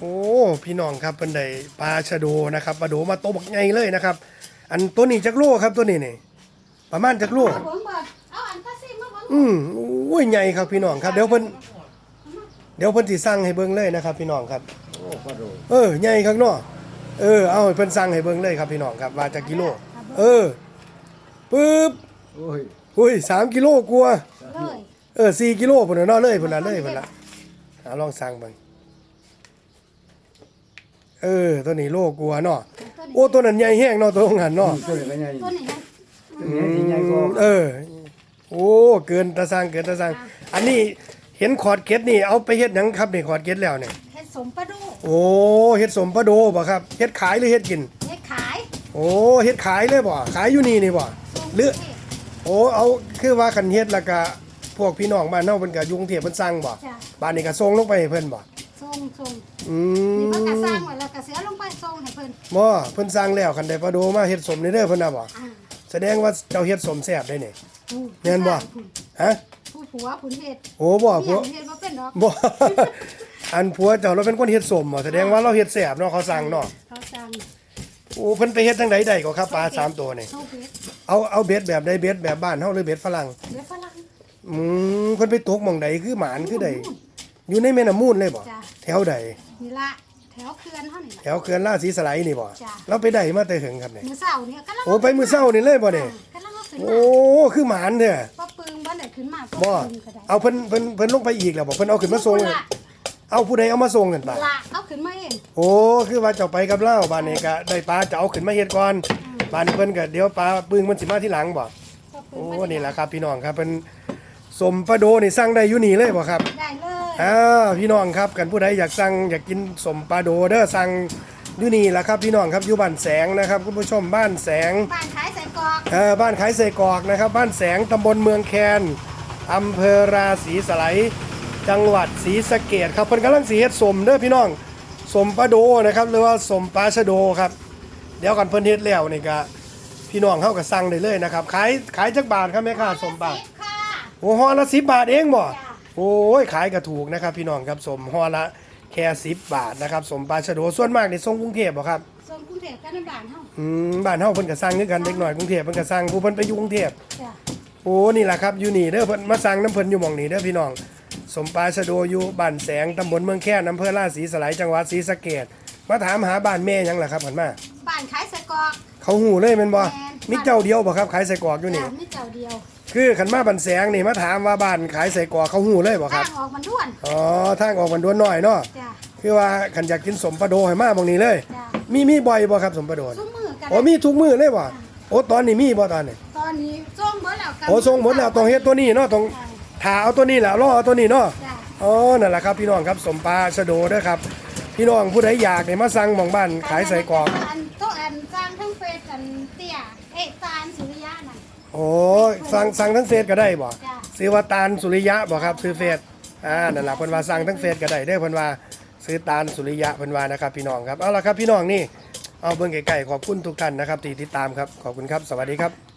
โอ้พี่น้องครับเป็นไดปลาชะโดนะครับปลาโดมาโตบักใหญ่เลยนะครับ อันตัวนี้จักโลครับตัวนี้นี่ประมาณจักโลเอาผมบอกเอาอันพลาสติกมาเบิ่งอืมโอ้ยใหญ่ครับพี่น้องครับ เดี๋ยวเพิ่นเดี๋ยวเพิ่นสิสั่งให้เบิ่งเลยนะครับ พี่น้องครับ โอ้ปลาโดเออใหญ่ข้างนอกเออเอาให้เพิ่นสั่งให้เบิ่งเลยครับพี่น้องครับว่าจักกิโล เออปึ๊บโอ้ยอุ้ยสามกิโลกลัวาเลยเออสี่กิโลพุ่นน่ะเนาะเลยพุ่นน่ะเลยพุ่นน่ะเอาลองสั่งเบิ่ง เออตัวนี้โลกลัวาเนาะตัวนี้โอ้ตัวนั้นใหญ่แห้งเนาะตัวนั้นเนาะตัวนี้ก็ใหญ่ตัวนี้นะตัวนี้ใหญ่กว่าเออ โอ้เกินตาสร้างเกินตาสร้าง อันนี้เห็นขอดเก็ดนี่เอาไปเฮ็ดหยังครับนี่ขอดเก็ดแล้วเนี่ยเฮ็ดสมปลาดูโอ้เฮ็ดสมปลาโดบ่ครับเฮ็ดขายหรือเฮ็ดกิน เฮ็ดขายโอ้เฮ็ดขายเลยบ่ขายอยู่นี่นี่บ่ส่งหรือประเทศโอ้เอาคือว่าคันเฮ็ดแล้วก็พวกพี่น้องบ้านเฮาเพิ่นก็อยุงเทพเพิ่นสั่งบ่จ้ะบ้านนี้ก็ส่งลงไปให้เพิ่นบ่ส่งส่งอืนี่เพิ่นก็มสร้างไว้ แล้วก็เสียลงไปส่งให้เพิ่นบ่เพิ่นสั่งแล้วคันได้ปลาโดมาเฮ็ดสมนี่เด้อเพิ่นน่ะบ่อ่าแสดงว่าเจ้าเฮ็ดสมแซ่บได้นี่ ผู้แม่นบ่ ฮะผู้ผัวผู้เฮ็ดโอ้บ่พผู้วกเฮ็ดบ่เป็นดอกบ่ อันผัวเจ้าเราเป็นคนเฮ็ดสมบ่แสดงว่าเราเฮ็ดแซ่บเนาะเขาสั่งเนาะเขาสั่งโอ้เพิ่นไปเฮ็ดจังไดได้ก็ครับปลาสามตัวนี่โซเฮ็ดเอาเอาเบ็ดแบบใดเบ็ดแบบบ้านเฮาหรือเบ็ดฝรั่งเดี๋ยวฝรั่งอืมเพิ่นไปตกหม่องใดคือหมานคือใด อยู่ในแม่น้ำมูลเลยบ่จ้ะแถวใดนี่ละแถวเขื่อนเฮานี่แถล่ะ วเขื่อนราศีสไลด์นี่บ่จ้ะ เราไปได้มาแต่หึงครับนี่มื้อเช้าเนี่ยกำลังโอ้ไปมื้อเช้านี่เลยบ่นี่กำลังเอาขึ้นโอ้มาคือหมานเด้อบ่ปึงบ่ได้ขึ้นมาบ่ปึงก็ได้เอาเพิ่นเพิ่นเพิ่นลงไปอีกแล้วบ่เพิ่นเอาขึ้นมาส่งละเอาผู้ใดเอามาส่งกันปะละเอาขึ้นมาเองโอ้คือว่าเจ้าไปกับเล่าบ้านนี้ก็ได้ปลาจะเอาขึ้นมาเฮ็ดก่อนบ้านเพิ่นก็เดี๋ยวปลาปึงมันสิมาที่หลังบ่ก็ปึโอ้งมานี่แหละครับพี่น้องครับเป็นสมปลาโดนี่สั่งได้อยู่นี่เลยบ่ครับ ได้เลย อ่าพี่น้องครับกันผู้ใดอยากสั่งอยากกินสมปลาโดเด้อสั่งอยู่นี่แหละครับพี่น้องครับอยู่บ้านแสงนะครับคุณผู้ชมบ้านแสงบ้านขายใส่กรอกเออบ้านขายเสกอกนะครับบ้านแสงตำบลเมืองแคนอำเภอราศีสไลยจังหวัดศรีสะเกดครับเพิ่นกำลังสีเฮ็ดสมเด้อพี่น้องสมปลาโดนะครับหรือว่าสมปลาชะโดครับ เดี๋ยวกันเพิ่นเฮ็ดแล้วนี่ก็พี่น้องเข้าก็สั่งได้เลยนะครับขายขายจักบาทครับแม่ค้าสมบาทสิบค่ะโอ้ห่อละสิบบาทเองบ่จ้ะ โอ้ยขายก็ถูกนะครับ พี่น้องครับสมห่อละแค่สิบบาทนะครับสมปลาชะโดส่วนมากนี่ส่งกรุงเทพบ่ครับส่งกรุงเทพกันในบ้านเฮาอืมบ้านเฮาเพิ่นก็สั่งคือกันเด็กน้อยกรุงเทพเพิ่นก็สั่งผู้เพิ่นไปอยู่กรุงเทพจ้ะโอ้นี่แหละครับอยู่นี่เด้อเพิ่นมาสั่งน้ำเพิ่นอยู่หม่องนี้เด้อพี่น้องสมปลาชะโดอยู่บ้านแสงตำบลเมืองแค่อำเภอราศีสไลยจังหวัดศรีสะเกษมาถามหาบ้านแม่หยังล่ะครับเพิ่นมาบ้านขายใส่กรอกเขาหูเลยแม่นบ่แม่นมีเจ้าเดียวบ่ครับขายใส่กรอกอยู่นี่จ้ะมีเจ้าเดียว คือขันมาบ้านแสงนี่มาถามว่าบ้านขายใส่กรอกเขาหูเลยบ่ครับ ทางออกมันด้วนอ๋อทางออกมันด้วนน้อยเนาะ จ้ะคือว่าขันอยากกินสมปลาโดให้มาหม่องนี้เลย จ้ะมีมีบ่อยบ่ครับสมปลาโดนซุ้มมือกันโอ้มีทุกมื้อเลยบ่โอ้ตอนนี้มีบ่ตอนนี้ตอนนี้ส่งหมดแล้วกันโอ้ส่งหมดแล้วต้องเฮ็ดตัวนี้เนาะต้องถาเอาตัวนี้แหละรอเอาตัวนี้เนาะ จ้ะอ๋อ นั่นแหละครับพี่น้องครับสมปลาชะโดเด้อครับ พี่น้องผู้ใดอยากเนี่ยมาสั่งหมองบ้านขายใส่กรอก อันโต๊ะอันสร้างทั้งเฟซกันเตี้ยเอ๊ะตาลสุริยะน่ะ โอ้สั่งสั่งทั้งเฟซก็ได้บ่จ้ะ ซื้อว่าตาลสุริยะบ่ครับซื้อเฟซอ่านั่นแหละเพิ่นว่าสั่งทั้งเฟซก็ได้เด้อเพิ่นว่าซื้อตาลสุริยะเพิ่นว่านะครับพี่น้องครับเอาละครับพี่น้องนี่เอาเบิ่งไกลๆขอบคุณทุกท่านนะครับที่ติดตามครับขอบคุณครับสวัสดีครับ